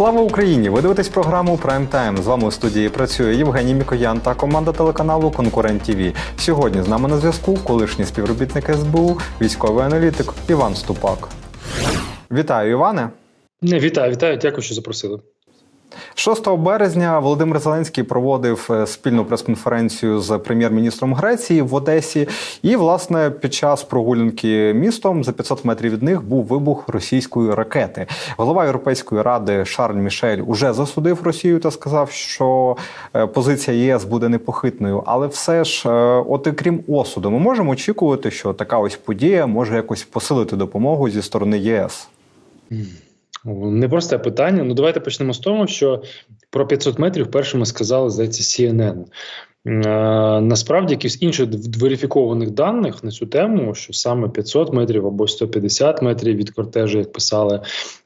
Слава Україні! Ви дивитесь програму Прайм Тайм. З вами у студії працює Євгеній Мікоян та команда телеканалу Конкурент ТВ. Сьогодні з нами на зв'язку колишній співробітник СБУ, військовий аналітик Іван Ступак. Вітаю, Іване! Не, вітаю, вітаю, дякую, що запросили. 6 березня Володимир Зеленський проводив е, спільну прес-конференцію з прем'єр-міністром Греції в Одесі. І, власне, під час прогулянки містом за 500 метрів від них був вибух російської ракети. Голова Європейської ради Шарль Мішель уже засудив Росію та сказав, що е, позиція ЄС буде непохитною. Але все ж, е, от і крім осуду, ми можемо очікувати, що така ось подія може якось посилити допомогу зі сторони ЄС. Непросте питання. Ну давайте почнемо з того, що про 500 метрів першими сказали, здається, CNN. Е, насправді, якихось інших верифікованих даних на цю тему, що саме 500 метрів або 150 метрів від кортежу, як писали,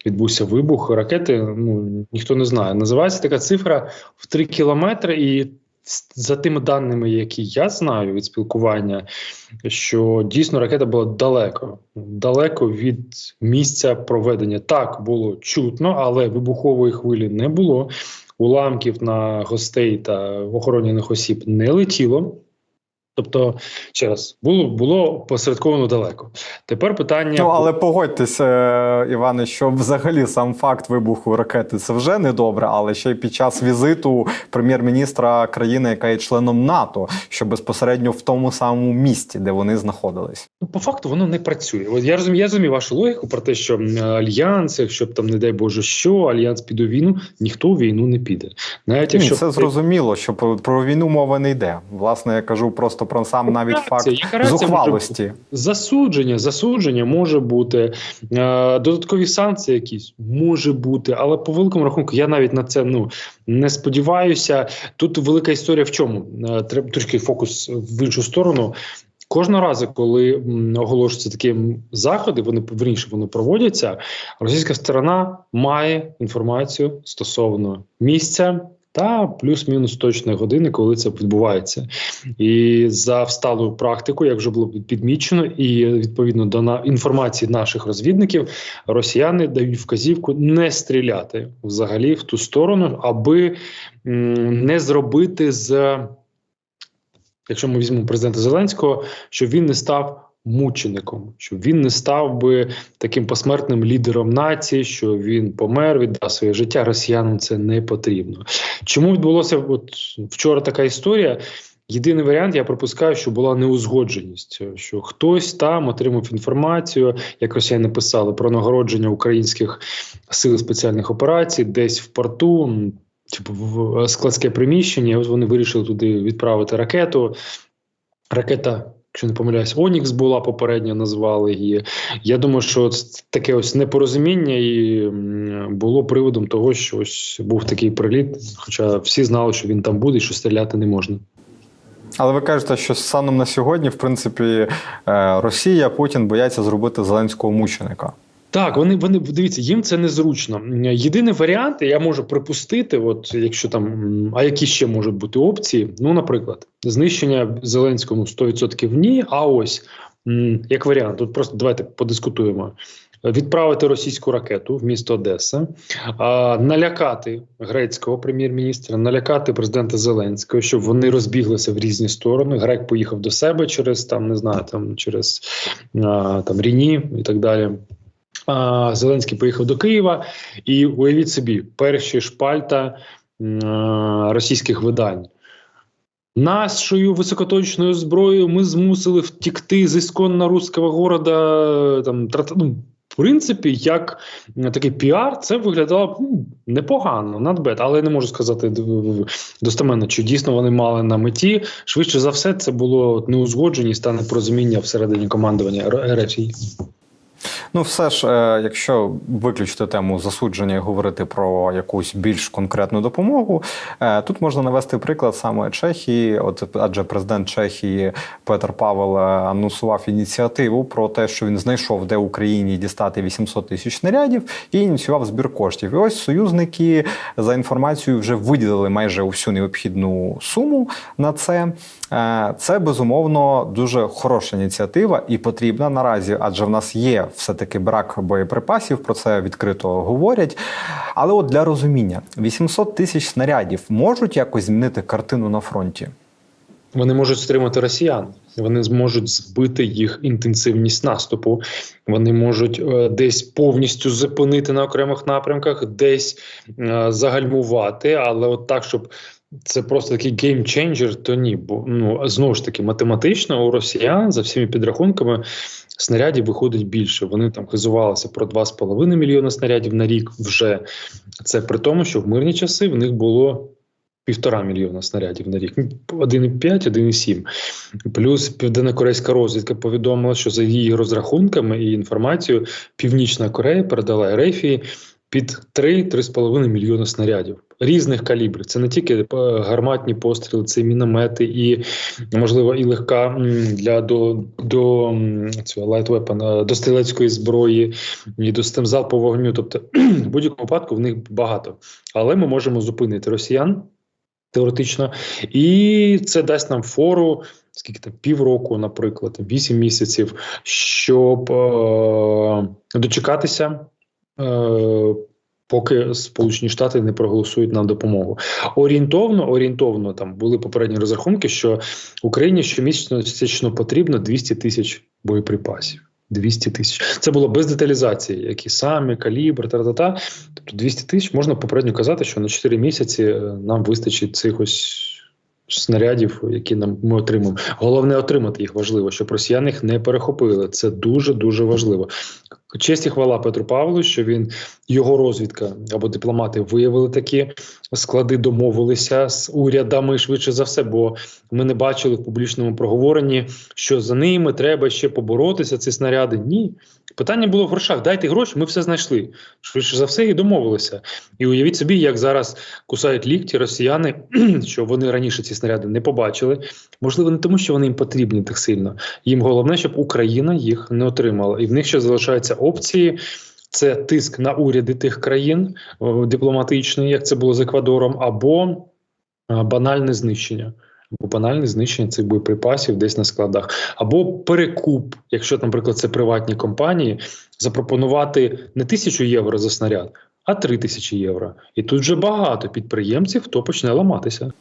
відбувся вибух ракети. Ну ніхто не знає. Називається така цифра в 3 кілометри, і за тими даними, які я знаю від спілкування, що дійсно ракета була далеко, далеко від місця проведення. Так було чутно, але вибухової хвилі не було. Уламків на гостей та охоронених осіб не летіло. Тобто, ще раз було було посередковано далеко. Тепер питання ну але погодьтеся, Іване, що взагалі сам факт вибуху ракети це вже не добре, але ще й під час візиту прем'єр-міністра країни, яка є членом НАТО, що безпосередньо в тому самому місті, де вони знаходились. Ну, по факту воно не працює. От я розумію, я розумію вашу логіку про те, що альянс, якщо б там, не дай Боже, що альянс піде у війну, ніхто в війну не піде. Навіть якщо Ні, це зрозуміло, що про, про війну мова не йде. Власне, я кажу просто про сам навіть факт зухвалості. Засудження, засудження може бути, е, додаткові санкції якісь може бути, але по великому рахунку я навіть на це ну не сподіваюся. Тут велика історія в чому? Е, треба трішки фокус в іншу сторону. Кожного разу, коли оголошуються такі заходи, вони верніше вони проводяться. Російська сторона має інформацію стосовно місця та плюс-мінус точної години, коли це відбувається, і за всталою практикою, як вже було підмічено, і відповідно до на інформації наших розвідників, росіяни дають вказівку не стріляти взагалі в ту сторону, аби не зробити з. Якщо ми візьмемо президента Зеленського, щоб він не став мучеником, щоб він не став би таким посмертним лідером нації, що він помер, віддав своє життя. Росіянам це не потрібно. Чому відбулося от вчора така історія? Єдиний варіант, я пропускаю, що була неузгодженість, що хтось там отримав інформацію, як росіяни писали про нагородження українських сил спеціальних операцій, десь в порту. Типу в складське приміщення, ось вони вирішили туди відправити ракету. Ракета Якщо не помиляюсь, Онікс була попередньо, назвали її. Я думаю, що таке ось непорозуміння і було приводом того, що ось був такий приліт. Хоча всі знали, що він там буде і що стріляти не можна. Але ви кажете, що станом на сьогодні, в принципі, е, Росія Путін бояться зробити зеленського мученика. Так, вони вони дивіться, їм це незручно. Єдиний варіант, я можу припустити, от якщо там, а які ще можуть бути опції? Ну, наприклад, знищення Зеленському 100% ні. А ось як варіант, тут просто давайте подискутуємо. Відправити російську ракету в місто Одеса, а, налякати грецького прем'єр-міністра, налякати президента Зеленського, щоб вони розбіглися в різні сторони. Грек поїхав до себе через там, не знаю, там через а, там Ріні і так далі. Зеленський поїхав до Києва, і уявіть собі, перші шпальта російських видань. Нашою високоточною зброєю ми змусили втікти з ісконно руського города. Там ну, в принципі, як такий піар, це виглядало ну, непогано, надбет, але я не можу сказати достеменно, чи дійсно вони мали на меті. Швидше за все, це було неузгодженість та непорозуміння всередині командування РФ. Ну, все ж, е, якщо виключити тему засудження і говорити про якусь більш конкретну допомогу, е, тут можна навести приклад саме Чехії, от адже президент Чехії Петр Павел е, анонсував ініціативу про те, що він знайшов, де Україні дістати 800 тисяч снарядів, і ініціював збір коштів. І ось союзники за інформацією вже виділили майже усю необхідну суму на це. Це безумовно дуже хороша ініціатива і потрібна наразі, адже в нас є все-таки брак боєприпасів, про це відкрито говорять. Але от для розуміння, 800 тисяч снарядів можуть якось змінити картину на фронті. Вони можуть стримати росіян, вони зможуть збити їх інтенсивність наступу. Вони можуть е, десь повністю зупинити на окремих напрямках, десь е, загальмувати, але от так, щоб це просто такий геймченджер, то ні. Бо ну знову ж таки математично у росіян за всіми підрахунками снарядів виходить більше. Вони там хизувалися про 2,5 мільйони снарядів на рік. Вже це при тому, що в мирні часи в них було. Півтора мільйона снарядів на рік, 1,5, 1,7. Плюс південно-корейська розвідка повідомила, що за її розрахунками і інформацією, Північна Корея передала Ерефії під 3-3,5 мільйона снарядів різних калібрів. Це не тільки е, гарматні постріли, це і міномети, і можливо і легка для до до цього weapon, до стрілецької зброї, і до систем залпового вогню. Тобто, в будь-якому випадку в них багато, але ми можемо зупинити росіян теоретично, і це дасть нам фору. Скільки там півроку, наприклад, вісім місяців, щоб е, дочекатися поки Сполучені Штати не проголосують на допомогу. Орієнтовно, орієнтовно там були попередні розрахунки, що Україні щомісячно потрібно 200 тисяч боєприпасів. 200 тисяч. Це було без деталізації, які саме, калібр, та-та-та. Тобто 200 тисяч можна попередньо казати, що на 4 місяці е, нам вистачить цих ось снарядів, які нам ми отримаємо. Головне отримати їх важливо, щоб росіяни їх не перехопили. Це дуже дуже важливо. Честь і хвала Петру Павлу, що він його розвідка або дипломати виявили такі склади, домовилися з урядами швидше за все, бо ми не бачили в публічному проговоренні, що за ними треба ще поборотися. Ці снаряди. Ні, питання було в грошах. Дайте гроші, ми все знайшли. Швидше за все, і домовилися. І уявіть собі, як зараз кусають лікті росіяни, що вони раніше ці снаряди не побачили. Можливо, не тому, що вони їм потрібні так сильно. Їм головне, щоб Україна їх не отримала, і в них ще залишаються опції. Це тиск на уряди тих країн дипломатичний, як це було з Еквадором, або банальне знищення, або банальне знищення цих боєприпасів десь на складах, або перекуп, якщо, наприклад, це приватні компанії, запропонувати не тисячу євро за снаряд, а три тисячі євро. І тут вже багато підприємців, хто почне ламатися.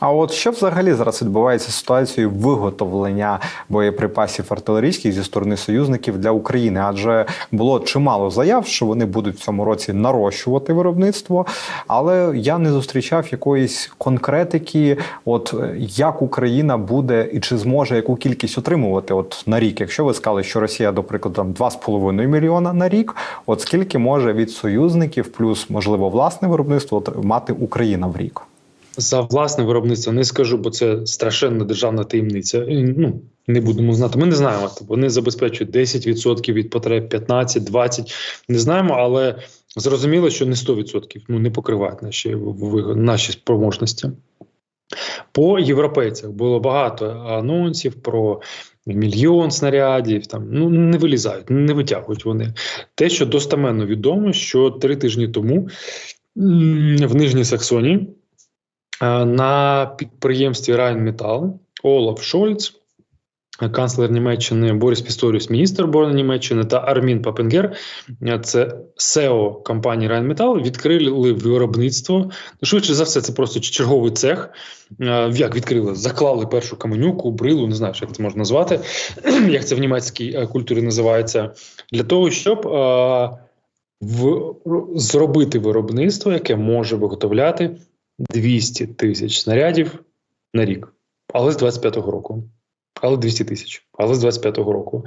А от що взагалі зараз відбувається з ситуацією виготовлення боєприпасів артилерійських зі сторони союзників для України? Адже було чимало заяв, що вони будуть в цьому році нарощувати виробництво, але я не зустрічав якоїсь конкретики, от як Україна буде і чи зможе яку кількість отримувати от на рік. Якщо ви сказали, що Росія, до прикладу, там 2,5 мільйона на рік, от скільки може від союзників, плюс можливо власне виробництво мати Україна в рік? За власне виробництво не скажу, бо це страшенна державна таємниця. Ну не будемо знати. Ми не знаємо. Вони забезпечують 10% від потреб, 15, 20, Не знаємо, але зрозуміло, що не 100%. Ну не покривають наші наші спроможності. По європейцях було багато анонсів про мільйон снарядів. Там ну не вилізають, не витягують вони. Те, що достаменно відомо, що три тижні тому в Нижній Саксонії. Е, на підприємстві Райнметал Олаф Шольц, канцлер Німеччини Борис Пісторіус, міністр оборони Німеччини та Армін Папенгер, е, це СЕО компанії Райнметал, відкрили виробництво. Швидше за все, це просто черговий цех. Е, як відкрили? Заклали першу каменюку, брилу, не знаю, як це можна назвати, як це в німецькій культурі називається, для того, щоб. В зробити виробництво, яке може виготовляти 200 тисяч снарядів на рік, але з 25-го року. Але 200 тисяч, але з 25-го року.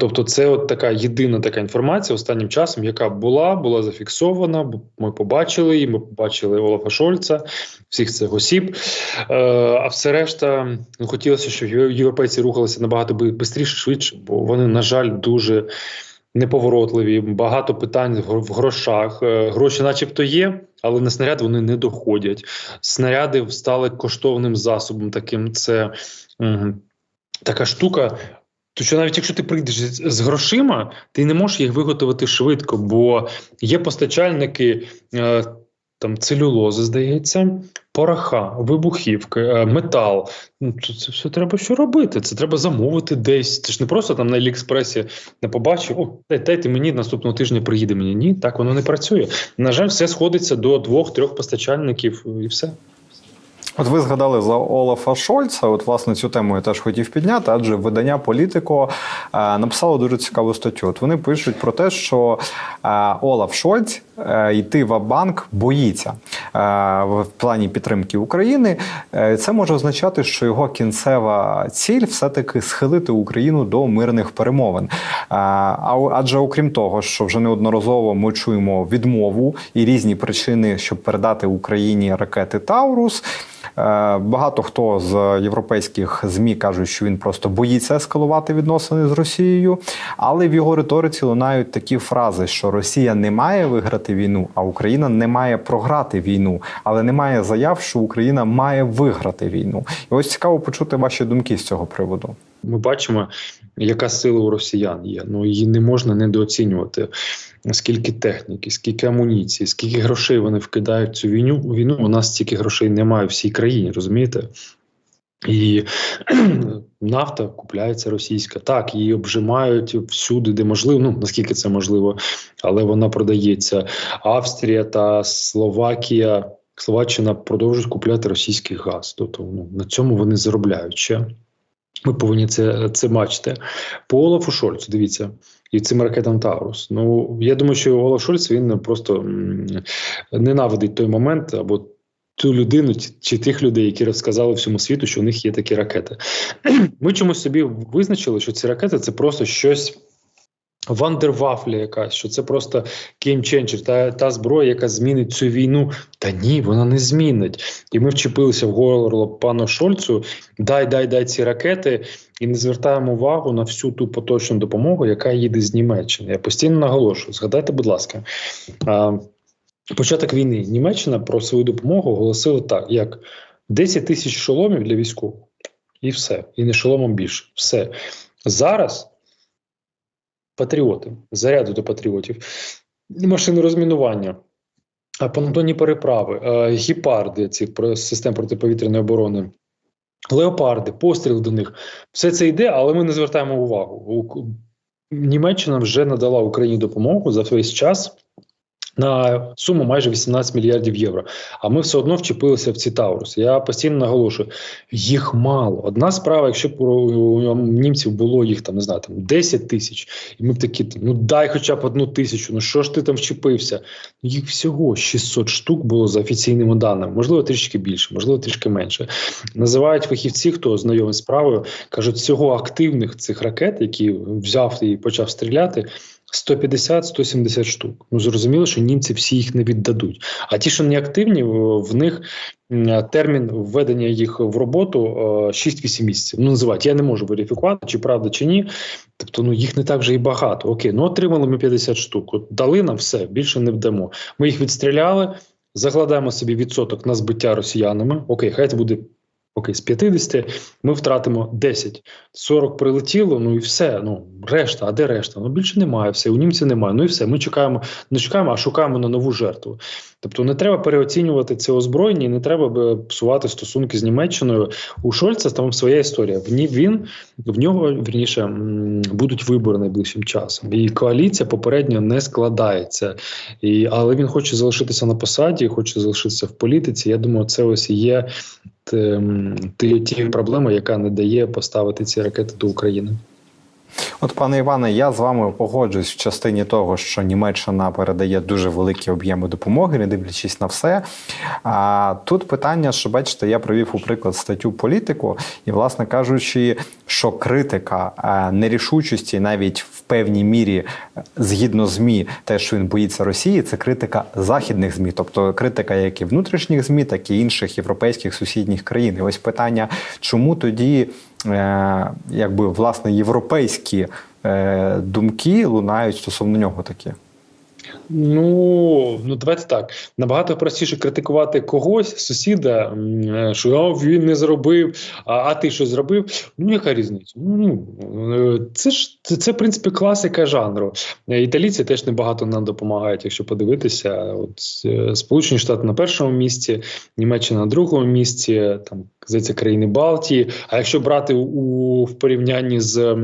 Тобто, це от така єдина така інформація останнім часом, яка була, була зафіксована. Ми побачили її, ми побачили Олафа Шольца, всіх цих осіб. Е, а все решта ну, хотілося, щоб європейці рухалися набагато швидше, швидше, бо вони, на жаль, дуже неповоротливі, багато питань в грошах. Е, гроші, начебто, є, але на снаряд вони не доходять. Снаряди стали коштовним засобом. Таким це угу, така штука. То що навіть якщо ти прийдеш з грошима, ти не можеш їх виготовити швидко, бо є постачальники. Е, там целюлози, здається, пороха, вибухівки, е, метал. Ну, це, все треба що робити. Це треба замовити десь. Це ж не просто там на Аліекспресі не побачив, о, дай, дайте мені наступного тижня приїде мені. Ні, так воно не працює. На жаль, все сходиться до двох-трьох постачальників і все. От ви згадали за Олафа Шольца. От, власне, цю тему я теж хотів підняти, адже видання Політико е, написало дуже цікаву статтю. От вони пишуть про те, що е, Олаф Шольц йти в банк боїться е, в плані підтримки України. Е, це може означати, що його кінцева ціль все-таки схилити Україну до мирних перемовин. Е, адже окрім того, що вже неодноразово ми чуємо відмову і різні причини, щоб передати Україні ракети Таурус. Е, Багато хто з європейських змі кажуть, що він просто боїться ескалувати відносини з Росією, але в його риториці лунають такі фрази, що Росія не має виграти війну, а Україна не має програти війну, але немає заяв, що Україна має виграти війну. І ось цікаво почути ваші думки з цього приводу. Ми бачимо, яка сила у росіян є. Ну її не можна недооцінювати. Скільки техніки, скільки амуніції, скільки грошей вони вкидають в цю війну. Війну у нас стільки грошей немає в всій країні, розумієте? І нафта купляється російська. Так, її обжимають всюди, де можливо. Ну наскільки це можливо, але вона продається. Австрія та Словакія, Словаччина продовжують купляти російський газ. Тобто ну, на цьому вони заробляють ще. Ми повинні це, це бачити. По Олафу Шольцу, дивіться, і цим ракетам Таурус. Ну я думаю, що Олаф Шольц він просто ненавидить той момент або ту людину чи, тих людей, які розказали всьому світу, що у них є такі ракети. Ми чомусь собі визначили, що ці ракети це просто щось. Вандервафля якась, що це просто геймченджер, та, та зброя, яка змінить цю війну. Та ні, вона не змінить. І ми вчепилися в горло пану Шольцу. Дай, дай, дай ці ракети, і не звертаємо увагу на всю ту поточну допомогу, яка їде з Німеччини. Я постійно наголошую. Згадайте, будь ласка, а, початок війни Німеччина про свою допомогу оголосила так: як 10 тисяч шоломів для військових, і все. І не шоломом більше. Все зараз. Патріоти, заряди до патріотів, машини розмінування, понтонні переправи, гіпарди про систем протиповітряної оборони, леопарди, постріл до них. Все це йде, але ми не звертаємо увагу. Німеччина вже надала Україні допомогу за весь час. На суму майже 18 мільярдів євро. А ми все одно вчепилися в ці Таурус. Я постійно наголошую, їх мало. Одна справа, якщо б у німців було їх там, не знаю, там 10 тисяч, і ми б такі, ну дай хоча б одну тисячу, ну що ж ти там вчепився? Ну, Їх всього 600 штук було за офіційними даними, можливо, трішки більше, можливо, трішки менше. Називають фахівці, хто знайомий з справою, кажуть, всього активних цих ракет, які взяв і почав стріляти. 150-170 штук. Ну зрозуміло, що німці всі їх не віддадуть. А ті, що не активні, в них термін введення їх в роботу е, 6-8 місяців. Ну називають. Я не можу верифікувати, чи правда, чи ні. Тобто, ну їх не так вже і багато. Окей, ну отримали ми 50 штук. От дали нам все, більше не вдамо. Ми їх відстріляли, закладаємо собі відсоток на збиття росіянами. Окей, хай це буде. Окей, з 50 ми втратимо 10. 40 прилетіло, ну і все. Ну решта, а де решта? Ну більше немає. Все, у німців немає. Ну і все. Ми чекаємо, не чекаємо, а шукаємо на нову жертву. Тобто не треба переоцінювати це озброєння, і не треба б псувати стосунки з Німеччиною. У Шольца там своя історія. В ні він в нього вірніше м, будуть вибори найближчим часом. І коаліція попередньо не складається. І, але він хоче залишитися на посаді, хоче залишитися в політиці. Я думаю, це ось і є ті, ті проблеми, яка не дає поставити ці ракети до України. От, пане Іване, я з вами погоджуюсь в частині того, що Німеччина передає дуже великі об'єми допомоги, не дивлячись на все. А тут питання, що бачите, я привів у приклад статтю політику, і, власне кажучи, що критика е, нерішучості навіть в певній мірі е, згідно змі, те, що він боїться Росії, це критика західних змі, тобто критика як і внутрішніх змі, так і інших європейських сусідніх країн. І ось питання, чому тоді якби власне європейські е, думки лунають стосовно нього такі. Ну ну давайте так. Набагато простіше критикувати когось, сусіда, е, що «О, він не зробив, а, а ти що зробив? Ну, яка різниця? Ну е, це ж це, це в принципі класика жанру. Е, Італійці теж небагато нам допомагають, якщо подивитися. От е, Сполучені Штати на першому місці, Німеччина на другому місці, там здається, країни Балтії. А якщо брати у в порівнянні з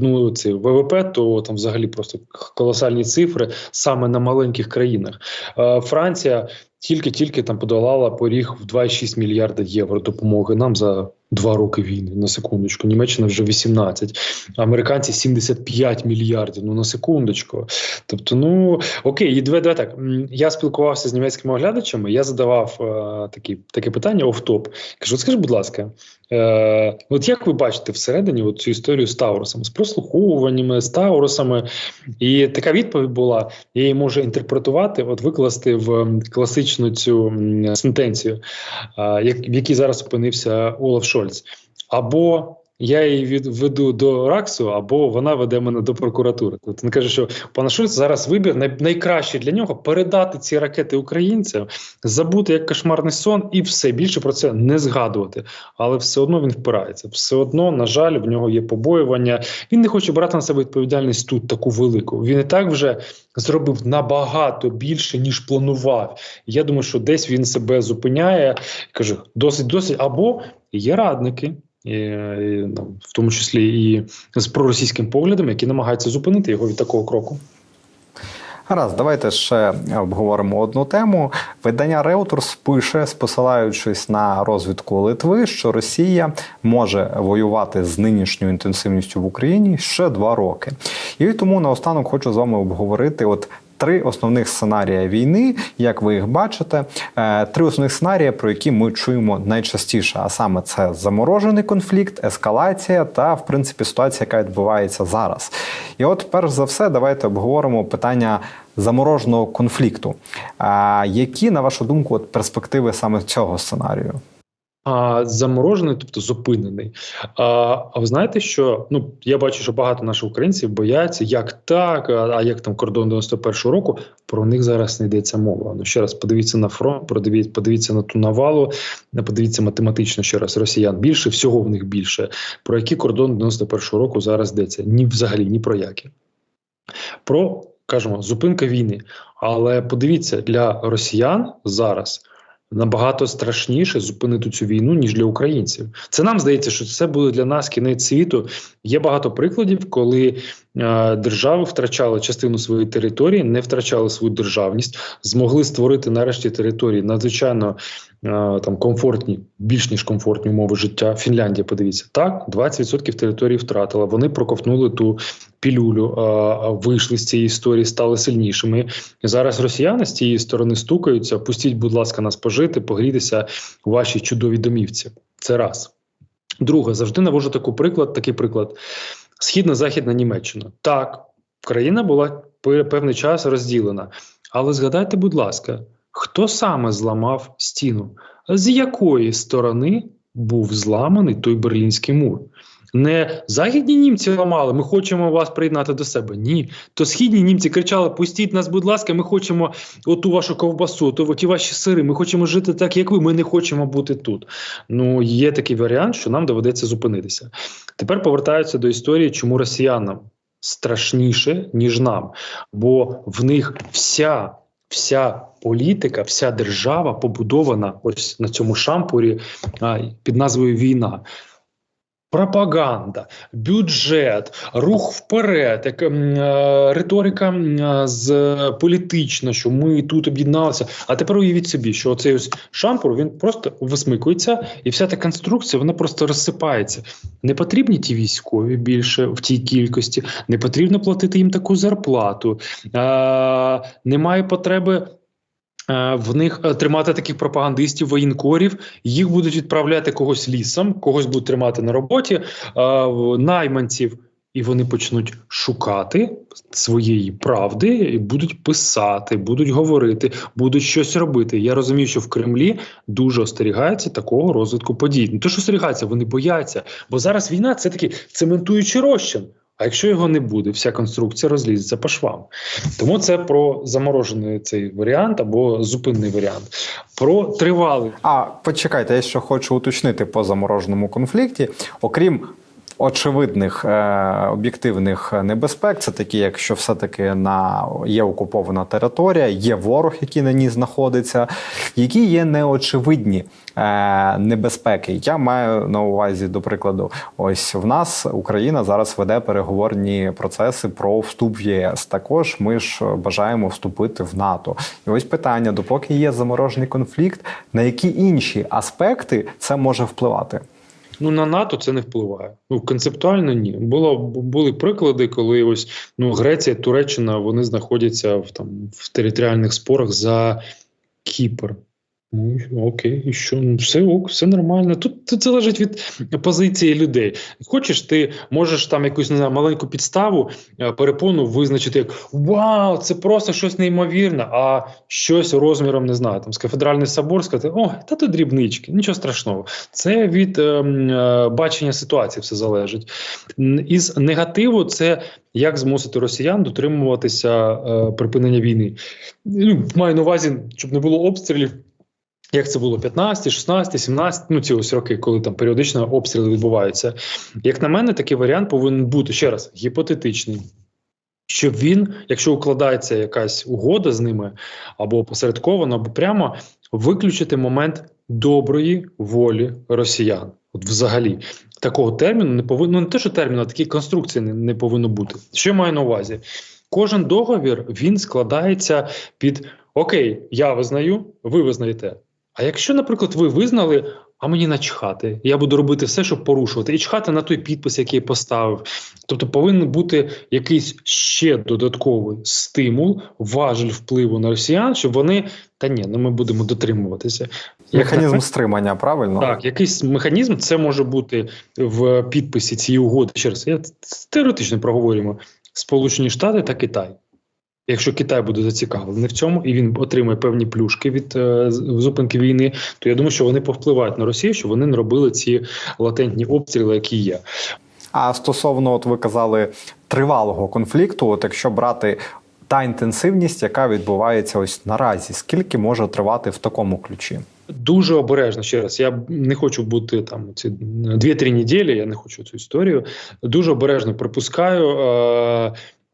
ну, це, ВВП, то там взагалі просто колосальні цифри саме на маленьких країнах. Е, Франція тільки-тільки там подолала поріг в 2,6 мільярда євро допомоги нам за два роки війни. На секундочку. Німеччина вже 18, американці 75 мільярдів. Ну на секундочку. Тобто, ну окей, і давай так. Я спілкувався з німецькими оглядачами. Я задавав е, такі, таке питання оф-топ. Кажу, скажи, будь ласка, е, от як ви бачите всередині цю історію з Таурусами, з прослуховуваннями, з Таурусами? І така відповідь була: я її можу інтерпретувати, от викласти в класичну цю сентенцію, е, в якій зараз опинився Олаф Шольц. Або я її відведу до Раксу, або вона веде мене до прокуратури. Тобто він каже, що пана Шольц зараз вибір най- найкращий для нього передати ці ракети українцям, забути як кошмарний сон, і все більше про це не згадувати. Але все одно він впирається. Все одно, на жаль, в нього є побоювання. Він не хоче брати на себе відповідальність тут таку велику. Він і так вже зробив набагато більше ніж планував. Я думаю, що десь він себе зупиняє каже: досить, досить, або є радники. І, і, ну, в тому числі і з проросійським поглядом, які намагаються зупинити його від такого кроку. Гаразд, давайте ще обговоримо одну тему. Видання Reuters пише, посилаючись на розвідку Литви, що Росія може воювати з нинішньою інтенсивністю в Україні ще два роки. І тому наостанок хочу з вами обговорити от. Три основних сценарії війни, як ви їх бачите, Е, три основних сценарії, про які ми чуємо найчастіше, а саме це заморожений конфлікт, ескалація та, в принципі, ситуація, яка відбувається зараз. І от, перш за все, давайте обговоримо питання замороженого конфлікту. А які, на вашу думку, от перспективи саме цього сценарію? А заморожений, тобто зупинений. А, а ви знаєте, що ну я бачу, що багато наших українців бояться, як так, а, а як там кордон 91-го року. Про них зараз не йдеться мова. Ну ще раз подивіться на фронт, подивіться, подивіться на ту навалу, подивіться математично ще раз. Росіян більше, всього в них більше. Про які кордон 91-го року зараз йдеться? Ні, взагалі, ні про які. Про кажемо зупинка війни. Але подивіться для росіян зараз набагато страшніше зупинити цю війну ніж для українців. Це нам здається, що це буде для нас кінець світу. Є багато прикладів, коли держави втрачали частину своєї території, не втрачали свою державність, змогли створити нарешті території надзвичайно е, там комфортні, більш ніж комфортні умови життя. Фінляндія, подивіться, так 20% території втратила. Вони проковтнули ту пілюлю, е, вийшли з цієї історії, стали сильнішими. І зараз росіяни з цієї сторони стукаються. Пустіть, будь ласка, нас пожити, погрітися у вашій чудовій домівці. Це раз. Друге, завжди навожу таку приклад, такий приклад: східна західна Німеччина. Так, країна була певний час розділена. Але згадайте, будь ласка, хто саме зламав стіну? З якої сторони був зламаний той берлінський мур? Не західні німці ламали, ми хочемо вас приєднати до себе. Ні, то східні німці кричали: пустіть нас, будь ласка, ми хочемо оту вашу ковбасу, то ті ваші сири. Ми хочемо жити так, як ви. Ми не хочемо бути тут. Ну є такий варіант, що нам доведеться зупинитися. Тепер повертаються до історії, чому росіянам страшніше ніж нам, бо в них вся. Вся політика, вся держава побудована ось на цьому шампурі під назвою Війна. Пропаганда, бюджет, рух вперед, як, е, риторика е, з політична, що ми тут об'єдналися. А тепер уявіть собі, що цей ось шампур він просто висмикується, і вся та конструкція вона просто розсипається. Не потрібні ті військові більше в тій кількості, не потрібно платити їм таку зарплату. Е, немає потреби. В них тримати таких пропагандистів, воєнкорів, їх будуть відправляти когось лісом, когось будуть тримати на роботі, найманців, і вони почнуть шукати своєї правди, і будуть писати, будуть говорити, будуть щось робити. Я розумію, що в Кремлі дуже остерігаються такого розвитку подій. Не то, що остерігаються, вони бояться. Бо зараз війна це такий цементуючий розчин. А якщо його не буде, вся конструкція розлізеться по швам. Тому це про заморожений цей варіант або зупинний варіант. Про тривалий А почекайте, я ще хочу уточнити по замороженому конфлікті. Окрім очевидних е, об'єктивних небезпек, це такі, як що все-таки на є окупована територія, є ворог, який на ній знаходиться, які є неочевидні небезпеки. Я маю на увазі, до прикладу, ось в нас Україна зараз веде переговорні процеси про вступ в ЄС. Також ми ж бажаємо вступити в НАТО. І ось питання: допоки є заморожений конфлікт, на які інші аспекти це може впливати? Ну на НАТО це не впливає. Ну концептуально ні. Було були приклади, коли ось ну Греція, Туреччина вони знаходяться в там в територіальних спорах за Кіпр. Ну окей, і що ну все ок, все нормально. Тут, тут залежить від позиції людей. Хочеш, ти можеш там якусь не знаю, маленьку підставу е, перепону визначити як вау, це просто щось неймовірне, а щось розміром не знаю. Там з кафедральний собор сказати, о, та тут дрібнички, нічого страшного. Це від е, е, бачення ситуації все залежить. Із негативу це як змусити росіян дотримуватися е, припинення війни. Ну, маю на увазі, щоб не було обстрілів. Як це було 15, 16, 17, ну ці ось роки, коли там періодично обстріли відбуваються. Як на мене, такий варіант повинен бути ще раз гіпотетичний. Щоб він, якщо укладається якась угода з ними, або опосередковано, або прямо виключити момент доброї волі росіян. От взагалі такого терміну не повинно, ну не те, що терміну, а такої конструкції не, не повинно бути. Що я маю на увазі? Кожен договір він складається під Окей, я визнаю, ви визнаєте. А якщо, наприклад, ви визнали, а мені начхати, я буду робити все, щоб порушувати, і чхати на той підпис, який я поставив. Тобто повинен бути якийсь ще додатковий стимул, важель впливу на росіян, щоб вони та ні, ну ми будемо дотримуватися. Як Механізм стримання, правильно? так, якийсь механізм це може бути в підписі цієї угоди. Ще раз, я теоретично проговорюємо Сполучені Штати та Китай. Якщо Китай буде зацікавлений в цьому і він отримає певні плюшки від е, зупинки війни, то я думаю, що вони повпливають на Росію, щоб вони не робили ці латентні обстріли, які є. А стосовно, от ви казали, тривалого конфлікту, от якщо брати та інтенсивність, яка відбувається ось наразі, скільки може тривати в такому ключі? Дуже обережно ще раз. Я не хочу бути там ці 2-3 неділі. Я не хочу цю історію. Дуже обережно припускаю.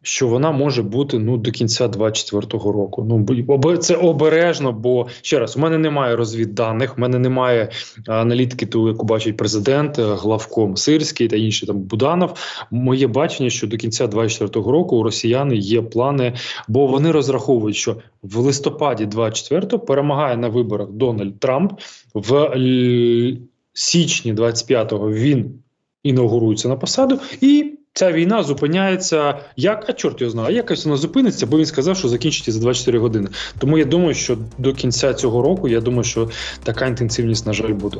Е- що вона може бути ну до кінця 24-го року. Ну це обережно, бо ще раз у мене немає розвідданих, у мене немає аналітики, ту, яку бачить президент, е, главком Сирський та інші там Буданов. Моє бачення, що до кінця 24-го року у росіян є плани, бо вони розраховують, що в листопаді 24-го перемагає на виборах Дональд Трамп в січні 25-го він інаугурується на посаду і. Ця війна зупиняється як, а чорт його знає, якось вона зупиниться, бо він сказав, що закінчиться за 24 години. Тому я думаю, що до кінця цього року я думаю, що така інтенсивність, на жаль, буде.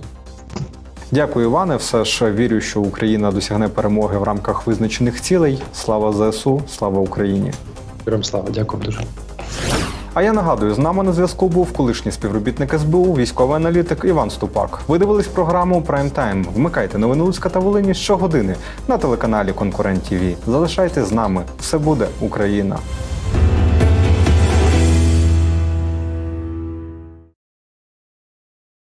Дякую, Іване. Все ж вірю, що Україна досягне перемоги в рамках визначених цілей. Слава ЗСУ, слава Україні! Героям слава, дякую дуже. А я нагадую, з нами на зв'язку був колишній співробітник СБУ, військовий аналітик Іван Ступак. Ви дивились програму Прайм Тайм. Вмикайте новини Луцька та Волині щогодини на телеканалі Конкурент ТВ. Залишайтесь з нами. Все буде Україна.